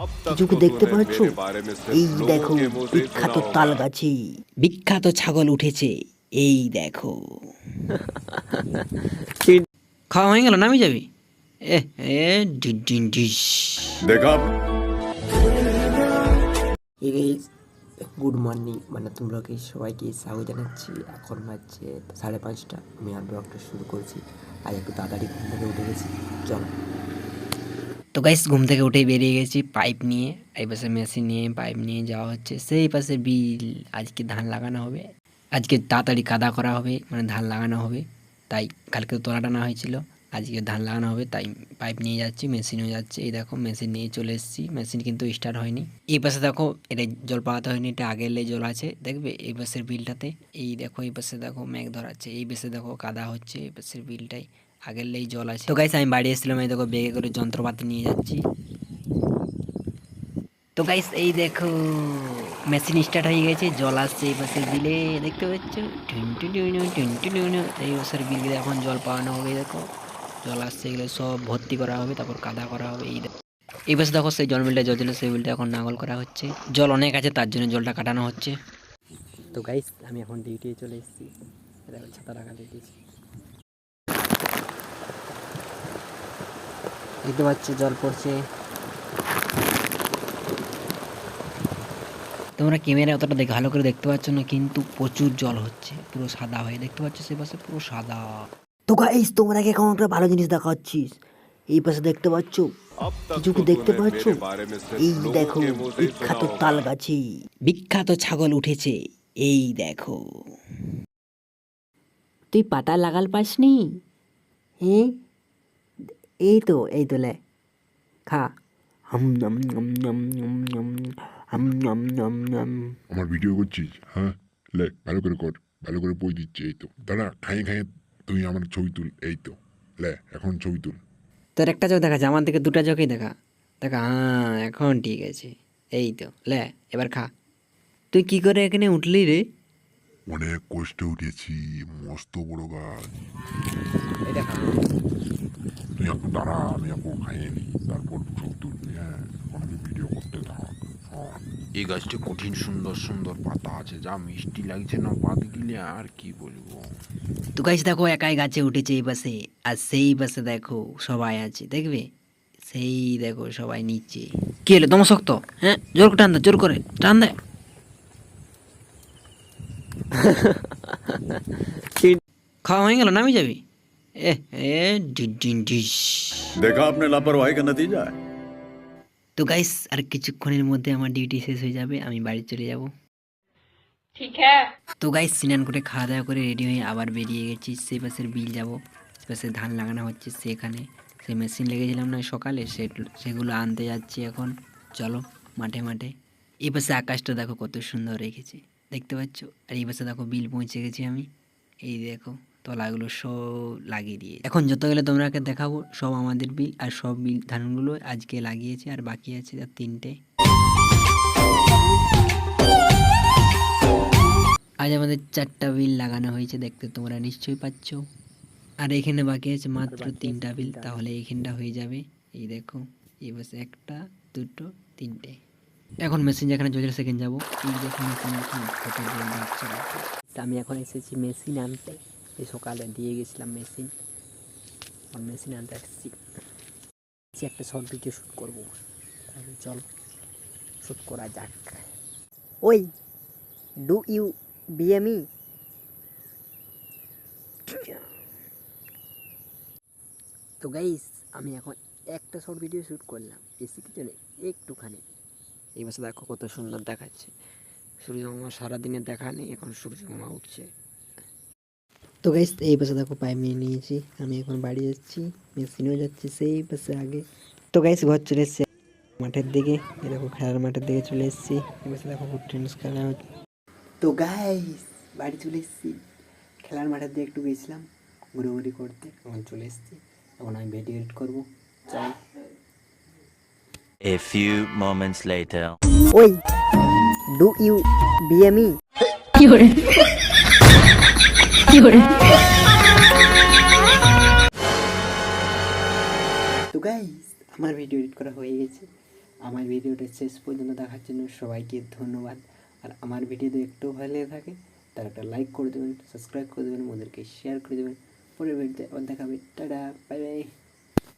কিছুকে দেখতে পাচ্ছ? এই দেখো বিখ্যাত তাল গাছে বিখ্যাত ছাগল উঠেছে এই দেখো। খাওয়া হয়ে গেল নামি যাবি? এ এ গুড মর্নিং। মানে তোমরাকে সবাইকে স্বাগত জানাচ্ছি। এখন বাজছে সাড়ে পাঁচটা। আমি আর ব্লগটা শুরু করছি। আর একটু তাড়াতাড়ি ঘুম থেকে উঠে গেছি। চলো। তো গাইস ঘুম থেকে উঠেই বেরিয়ে গেছি পাইপ নিয়ে, এই পাশে মেশিন নিয়ে পাইপ নিয়ে যাওয়া হচ্ছে। সেই পাশে বিল, আজকে ধান লাগানো হবে। আজকে তাড়াতাড়ি কাদা করা হবে মানে ধান লাগানো হবে। তাই কালকে তোলা টানা হয়েছিল, আজকে ধান লাগানো হবে, তাই পাইপ নিয়ে যাচ্ছি মেশিনও যাচ্ছে। এই দেখো মেশিন নিয়ে চলে এসেছি মেশিন কিন্তু স্টার্ট হয়নি। এই পাশে দেখো, এটা জল পাওয়াতে হয়নি, এটা আগের লে জল আছে, দেখবে? এই পাশের বিলটাতে, এই দেখো, এই পাশে দেখো, মেঘ ধরাচ্ছে, এই পাশে দেখো, কাদা হচ্ছে, এই পাশের বিলটাই। আগের লেই জল আছে। তো গাইস আমি বাড়ি এসেছিলাম, এই দেখো বেগে করে যন্ত্রপাতি নিয়ে যাচ্ছি। তো গাইস এই দেখো মেশিন স্টার্ট হয়ে গেছে, জল আসছে এই পাশের বিলে, দেখতে পাচ্ছ? টুনটু টুনু টুনটু টুনু এই পাশের বিলে এখন জল পাওয়ানো হবে, দেখো। জল আসছে, এগুলো সব ভর্তি করা হবে, তারপর কাদা করা হবে, এই দেখো। এই পাশে দেখো, সেই জল বিলটা, জল ছিল সেই বিলটা এখন নাগল করা হচ্ছে। জল অনেক আছে, তার জন্য জলটা কাটানো হচ্ছে। তো গাইস আমি এখন ডিউটি চলে এসেছি। ছাতা রাখা দিয়েছি দেখতে পাচ্ছি জল পড়ছে। তোমরা ক্যামেরা অতটা দেখে ভালো করে দেখতে পাচ্ছ না কিন্তু প্রচুর জল হচ্ছে পুরো সাদা হয়ে দেখতে পাচ্ছ সে পাশে পুরো সাদা। তো গাইস তোমরা কি এখন একটা ভালো জিনিস দেখাচ্ছিস? এই পাশে দেখতে পাচ্ছ? কিছু কি দেখতে পাচ্ছ? এই দেখো বিখ্যাত তাল বিখ্যাত ছাগল উঠেছে এই দেখো। তুই পাতা লাগাল পাসনি? হ্যাঁ? এই তো এই তো লে খা। হাম নাম নাম নম নম নম হাম নম নম নম আমার ভিডিও করছিস? হ্যাঁ? লে ভালো করে কর ভালো করে বই দিচ্ছি এই তো দাঁড়া খাইয়ে খাইয়ে তুই আমার ছবি তুল এই তো লে এখন ছবি তুল। তোর একটা চোখ দেখাচ্ছে আমার দিকে দুটা চোখেই দেখা। দেখা হ্যাঁ এখন ঠিক আছে এই তো লে এবার খা। তুই কি করে এখানে উঠলি রে? অনেক কষ্টে উঠেছি মস্ত বড় গাছ। তুই এখন দাঁড়া আমি এখন খাইয়ে নি তারপর ছবি তুলবি হ্যাঁ? এখন আমি ভিডিও করতে থাক। এই গাছটি কঠিন সুন্দর সুন্দর পাতা আছে যা মিষ্টি লাগছে না পাত গিলে আর কি বলব? তো গাইস দেখো একাই গাছে উঠেছে এই পাশে আর সেই পাশে দেখো সবাই আছে দেখবে? সেই দেখো সবাই নিচে কি হলো তোমার শক্ত হ্যাঁ? জোর করে টান দে জোর করে টান দে। खाओ হয়ে গেল নামি দেখা আপনার লাপরওয়াহি কা নতিজা তো গাইস আর কিছুক্ষণের মধ্যে আমার ডিউটি শেষ হয়ে যাবে আমি বাড়ি চলে যাব। ঠিক হ্যাঁ। তো গাইস স্নান করে খাওয়া দাওয়া করে রেডি হয়ে আবার বেরিয়ে গেছি সে পাশের বিল যাব। সে পাশে ধান লাগানো হচ্ছে সেখানে সেই মেশিন লেগেছিলাম না সকালে সে সেগুলো আনতে যাচ্ছি এখন। চলো মাঠে মাঠে। এ পাশে আকাশটা দেখো কত সুন্দর রেখেছে। দেখতে পাচ্ছ? আর এই পাশে দেখো বিল পৌঁছে গেছি আমি। এই দেখো, তলাগুলো সব লাগিয়ে দিয়ে এখন যত গেলে তোমরাকে দেখাবো, সব আমাদের বিল আর সব বিল ধানগুলো আজকে লাগিয়েছে আর বাকি আছে আর তিনটে। আজ আমাদের চারটা বিল লাগানো হয়েছে, দেখতে তোমরা নিশ্চয়ই পাচ্ছ। আর এখানে বাকি আছে মাত্র তিনটা বিল, তাহলে এইখানটা হয়ে যাবে। এই দেখো, এই বসে একটা, দুটো, তিনটে। এখন মেশিন যেখানে চলছে সেখানে যাব। আমি এখন এসেছি মেশিন আনতে। এই সকালে দিয়ে গেছিলাম মেশিন মেশিন আনতে আসছি। একটা শর্ট ভিডিও শ্যুট করব। চল শ্যুট করা যাক। ওই ডু ইউ বিএমই তো গাইস আমি এখন একটা শর্ট ভিডিও শ্যুট করলাম। বেশি কিছু একটুখানি। এই বছর দেখো কত সুন্দর দেখাচ্ছে। সূর্যমামা সারাদিনে দেখা নেই, এখন সূর্যমামা উঠছে। তো গাইস এই পাশে দেখো পাইপ নিয়ে নিয়েছি, আমি এখন বাড়ি যাচ্ছি, মেশিনেও যাচ্ছি, সেই পাশে আগে। তো গাইস ঘর চলে এসেছি মাঠের দিকে দেখো খেলার মাঠের দিকে চলে এসেছি পাশে দেখো টেনিস খেলা হচ্ছে। তো গাইস বাড়ি চলে এসেছি, খেলার মাঠের দিকে একটু গেছিলাম, ঘুরোঘুরি করতে, এখন চলে এসেছি, এখন আমি ভিডিও এডিট করব চাই A few moments later. ওই ডু ইউ বিএমই তো গাইস আমার ভিডিও এডিট করা হয়ে গেছে। আমার ভিডিওটা শেষ পর্যন্ত দেখার জন্য সবাইকে ধন্যবাদ। আর আমার ভিডিও যদি একটু ভালো লেগে থাকে তার একটা লাইক করে দেবেন সাবস্ক্রাইব করে দেবেন ওদেরকে শেয়ার করে দেবেন। পরের ভিডিওতে আবার দেখাবে। Tata bye bye